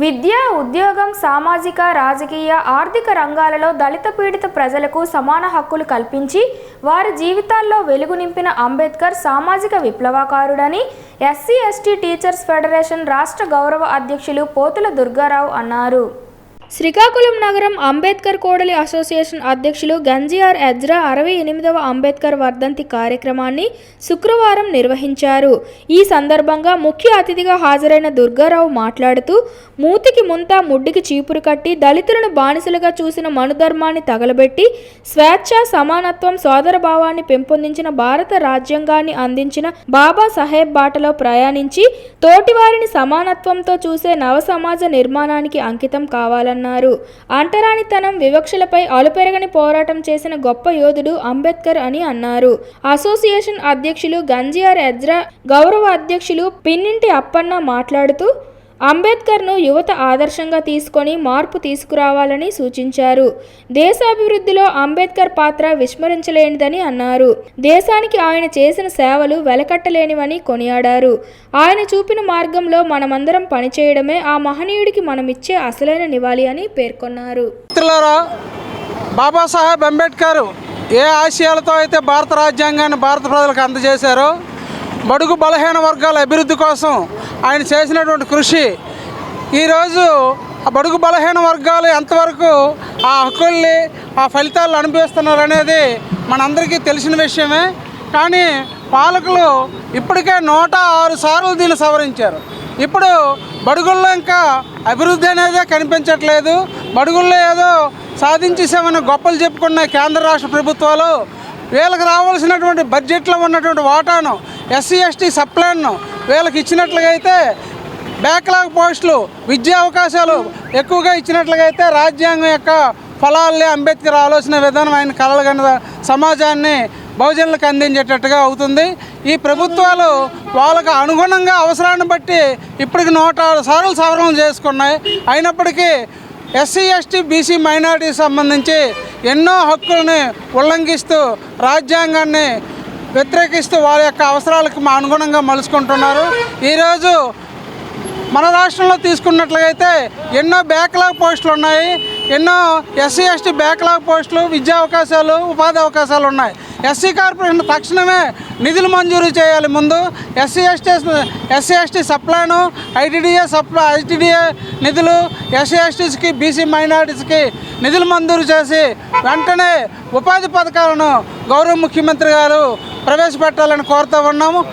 విద్య ఉద్యోగం సామాజిక రాజకీయ ఆర్థిక రంగాలలో దళిత పీడిత ప్రజలకు సమాన హక్కులు కల్పించి వారి జీవితాల్లో వెలుగు నింపిన అంబేద్కర్ సామాజిక విప్లవకారుడని ఎస్సీ ఎస్టీ టీచర్స్ ఫెడరేషన్ రాష్ట్ర గౌరవ అధ్యక్షులు పోతుల దుర్గారావు అన్నారు. శ్రీకాకుళం నగరం అంబేద్కర్ కోడలి అసోసియేషన్ అధ్యక్షులు గంజీఆర్ ఎజ్రా అరవై ఎనిమిదవ అంబేద్కర్ వర్ధంతి కార్యక్రమాన్ని శుక్రవారం నిర్వహించారు. ఈ సందర్భంగా ముఖ్య అతిథిగా హాజరైన దుర్గారావు మాట్లాడుతూ మూతికి ముంత ముడ్డికి చీపురు కట్టి దళితులను బానిసలుగా చూసిన మనుధర్మాన్ని తగలబెట్టి స్వేచ్ఛ సమానత్వం సోదరభావాన్ని పెంపొందించిన భారత రాజ్యాంగాన్ని అందించిన బాబా సాహెబ్ బాటలో ప్రయాణించి తోటివారిని సమానత్వంతో చూసే నవ సమాజ నిర్మాణానికి అంకితం కావాలని అన్నారు. అంటరానితనం వివక్షలపై అలుపెరగని పోరాటం చేసిన గొప్ప యోధుడు అంబేద్కర్ అని అన్నారు. అసోసియేషన్ అధ్యక్షులు గంజియార్ ఎజ్రా గౌరవ అధ్యక్షులు పిన్నింటి అప్పన్న మాట్లాడుతూ అంబేద్కర్ను యువత ఆదర్శంగా తీసుకొని మార్పు తీసుకురావాలని సూచించారు. దేశాభివృద్ధిలో అంబేద్కర్ పాత్ర విస్మరించలేనిదని అన్నారు. దేశానికి ఆయన చేసిన సేవలు వెలకట్టలేనివని కొనియాడారు. ఆయన చూపిన మార్గంలో మనమందరం పనిచేయడమే ఆ మహనీయుడికి మనమిచ్చే అసలైన నివాళి అని పేర్కొన్నారు. బాబాసాహెబ్ అంబేద్కర్ ఏ ఆశయాలతో అయితే భారత రాజ్యాంగాన్ని భారత ప్రజలకు అందజేశారో బడుగు బలహీన వర్గాల అభివృద్ధి కోసం ఆయన చేసినటువంటి కృషి. ఈరోజు ఆ బడుగు బలహీన వర్గాలు ఎంతవరకు ఆ హక్కుల్ని ఆ ఫలితాలను అనుభవిస్తున్నారు అనేది మనందరికీ తెలిసిన విషయమే. కానీ పాలకులు ఇప్పటికే నూట ఆరు సార్లు దీన్ని సవరించారు. ఇప్పుడు బడుగుల్లో ఇంకా అభివృద్ధి అనేది కనిపించట్లేదు. బడుగుల్లో ఏదో సాధించేసామని గొప్పలు చెప్పుకున్న కేంద్ర రాష్ట్ర ప్రభుత్వాలు వీళ్ళకి రావాల్సినటువంటి బడ్జెట్లో ఉన్నటువంటి వాటాను ఎస్సీ ఎస్టీ సప్లాన్ను వీళ్ళకి ఇచ్చినట్లుగా అయితే బ్యాక్లాగ్ పోస్టులు విద్యా అవకాశాలు ఎక్కువగా ఇచ్చినట్లుగా అయితే రాజ్యాంగం యొక్క ఫలాల్ని అంబేద్కర్ ఆలోచన విధానం ఆయన కలగన సమాజాన్ని బహుజనులకు అందించేటట్టుగా అవుతుంది. ఈ ప్రభుత్వాలు వాళ్ళకు అనుగుణంగా అవసరాన్ని బట్టి ఇప్పటికి నూట ఆరు సార్లు సవరణలు చేసుకున్నాయి. అయినప్పటికీ ఎస్సీ ఎస్టీ బీసీ మైనారిటీకి సంబంధించి ఎన్నో హక్కులని ఉల్లంఘిస్తూ రాజ్యాంగాన్ని వ్యతిరేకిస్తూ వారి యొక్క అవసరాలకు మా అనుగుణంగా మలుచుకుంటున్నారు. ఈరోజు మన రాష్ట్రంలో తీసుకున్నట్లయితే ఎన్నో బ్యాక్లాగ్ పోస్టులు ఉన్నాయి. ఎన్నో ఎస్సీ ఎస్టీ బ్యాక్లాగ్ పోస్టులు విద్యా అవకాశాలు ఉపాధి అవకాశాలు ఉన్నాయి. ఎస్సీ కార్పొరేషన్ తక్షణమే నిధులు మంజూరు చేయాలి ముందు. SC ST SC ST sub plan ITDA సప్లా ITDA నిధులు ఎస్సీ ఎస్టీస్కి బీసీ మైనారిటీస్కి నిధులు మంజూరు చేసి వెంటనే ఉపాధి పథకాలను గౌరవ ముఖ్యమంత్రి గారు ప్రవేశపెట్టాలని కోరుతూ ఉన్నాము.